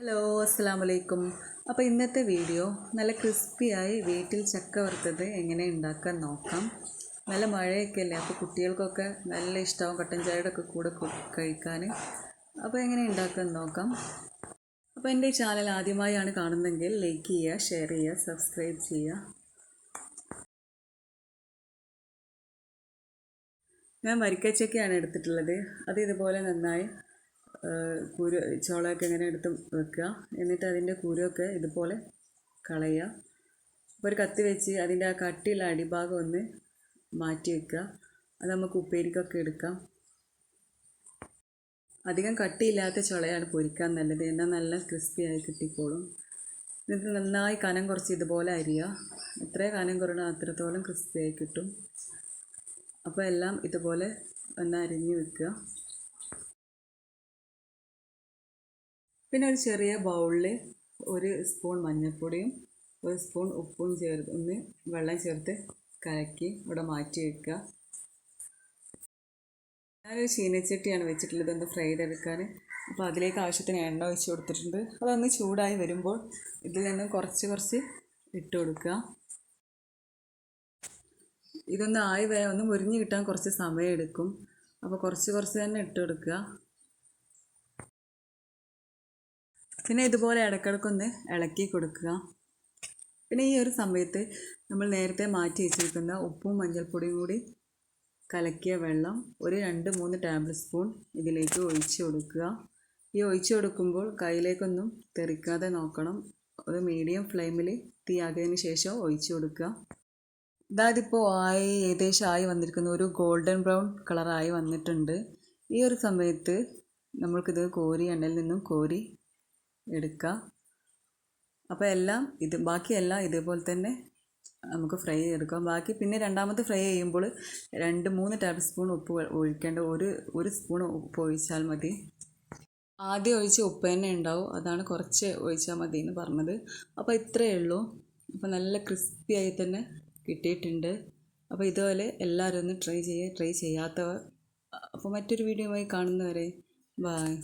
Hello അസ്സാം വലൈക്കും അപ്പോൾ ഇന്നത്തെ വീഡിയോ നല്ല ക്രിസ്പിയായി വീട്ടിൽ ചക്ക വറുത്തത് എങ്ങനെ ഉണ്ടാക്കാൻ നോക്കാം. നല്ല മഴയൊക്കെ അല്ലേ അപ്പോൾ കുട്ടികൾക്കൊക്കെ നല്ല ഇഷ്ടമാവും കട്ടൻ ചായയുടെ ഒക്കെ കൂടെ കഴിക്കാൻ അപ്പോൾ എങ്ങനെ ഉണ്ടാക്കാൻ നോക്കാം. അപ്പോൾ എന്റെ ഈ ചാനൽ ആദ്യമായാണ് കാണുന്നതെങ്കിൽ ലൈക്ക് ചെയ്യുക ഷെയർ ചെയ്യുക സബ്സ്ക്രൈബ് ചെയ്യുക. ഞാൻ വരിക്കച്ചക്കയാണ് എടുത്തിട്ടുള്ളത്. അത് ഇതുപോലെ നന്നായി കുരു ചോളയൊക്കെ ഇങ്ങനെ എടുത്ത് വെക്കുക. എന്നിട്ട് അതിന്റെ കുരുവൊക്കെ ഇതുപോലെ കളയുക. അപ്പോൾ ഒരു കത്തി വെച്ച് അതിന്റെ ആ കട്ടിയുള്ള അടിഭാഗം ഒന്ന് മാറ്റി വെക്കുക. അത് നമുക്ക് ഉപ്പേരിക്കൊക്കെ എടുക്കാം. അധികം കട്ടിയില്ലാത്ത ചുളയാണ് പൊരിക്കാൻ നല്ലത്. എന്നാൽ നല്ല ക്രിസ്പിയായി കിട്ടിക്കോളും. എന്നിട്ട് നന്നായി കനം കുറച്ച് ഇതുപോലെ അരിയുക. എത്ര കനം കുറയണോ അത്രത്തോളം ക്രിസ്പിയായി കിട്ടും. അപ്പോൾ എല്ലാം ഇതുപോലെ ഒന്ന് അരിഞ്ഞ് വെക്കുക. പിന്നെ ഒരു ചെറിയ ബൗളിൽ ഒരു സ്പൂൺ മഞ്ഞൾപ്പൊടിയും ഒരു സ്പൂൺ ഉപ്പും ചേർത്ത് ഒന്ന് വെള്ളം ചേർത്ത് കലക്കി ഇവിടെ മാറ്റി വെക്കുക. ഞാനൊരു ചീനച്ചട്ടിയാണ് വെച്ചിട്ടുള്ളത് ഒന്ന് ഫ്രൈ ചെയ്തെടുക്കാൻ. അപ്പോൾ അതിലേക്ക് ആവശ്യത്തിന് എണ്ണ ഒഴിച്ച് കൊടുത്തിട്ടുണ്ട്. അതൊന്ന് ചൂടായി വരുമ്പോൾ ഇതിൽ നിന്ന് കുറച്ച് കുറച്ച് ഇട്ട് കൊടുക്കുക. ഇതൊന്ന് ആയി വരാൻ ഒന്ന് മുരിഞ്ഞ് കിട്ടാൻ കുറച്ച് സമയം എടുക്കും. അപ്പോൾ കുറച്ച് കുറച്ച് തന്നെ ഇട്ട് കൊടുക്കുക. പിന്നെ ഇതുപോലെ ഇടയ്ക്കിടയ്ക്കൊന്ന് ഇളക്കി കൊടുക്കുക. പിന്നെ ഈ ഒരു സമയത്ത് നമ്മൾ നേരത്തെ മാറ്റി വെച്ചിരിക്കുന്ന ഉപ്പും മഞ്ഞൾപ്പൊടിയും കൂടി കലക്കിയ വെള്ളം ഒരു രണ്ട് മൂന്ന് ടേബിൾ സ്പൂൺ ഇതിലേക്ക് ഒഴിച്ച് കൊടുക്കുക. ഈ ഒഴിച്ചു കൊടുക്കുമ്പോൾ കയ്യിലേക്കൊന്നും തെറിക്കാതെ നോക്കണം. ഒരു മീഡിയം ഫ്ലെയിമിൽ തീയാക്കിയതിന് ശേഷം ഒഴിച്ചു കൊടുക്കുക. ഇതാതിപ്പോൾ ആയി ഏകദേശം ആയി വന്നിരിക്കുന്ന ഒരു ഗോൾഡൻ ബ്രൗൺ കളറായി വന്നിട്ടുണ്ട്. ഈ ഒരു സമയത്ത് നമ്മൾക്കിത് കോരി എണ്ണയിൽ നിന്നും കോരി എടുക്കുക. അപ്പോൾ എല്ലാം ഇത് ബാക്കിയെല്ലാം ഇതേപോലെ തന്നെ നമുക്ക് ഫ്രൈ ചെയ്തെടുക്കാം ബാക്കി പിന്നെ രണ്ടാമത് ഫ്രൈ ചെയ്യുമ്പോൾ രണ്ട് മൂന്ന് ടേബിൾ സ്പൂൺ ഉപ്പ് ഒഴിക്കേണ്ട ഒരു ഒരു സ്പൂൺ ഉപ്പ് ഒഴിച്ചാൽ മതി. ആദ്യം ഒഴിച്ച് ഉപ്പ് തന്നെ ഉണ്ടാവും. അതാണ് കുറച്ച് ഒഴിച്ചാൽ മതി എന്ന് പറഞ്ഞത്. അപ്പോൾ ഇത്രയേ ഉള്ളൂ. അപ്പോൾ നല്ല ക്രിസ്പിയായി തന്നെ കിട്ടിയിട്ടുണ്ട്. അപ്പോൾ ഇതുപോലെ എല്ലാവരും ഒന്ന് ട്രൈ ചെയ്യുക ട്രൈ ചെയ്യാത്തവർ അപ്പോൾ മറ്റൊരു വീഡിയോയുമായി കാണുന്നവരെ ബായ്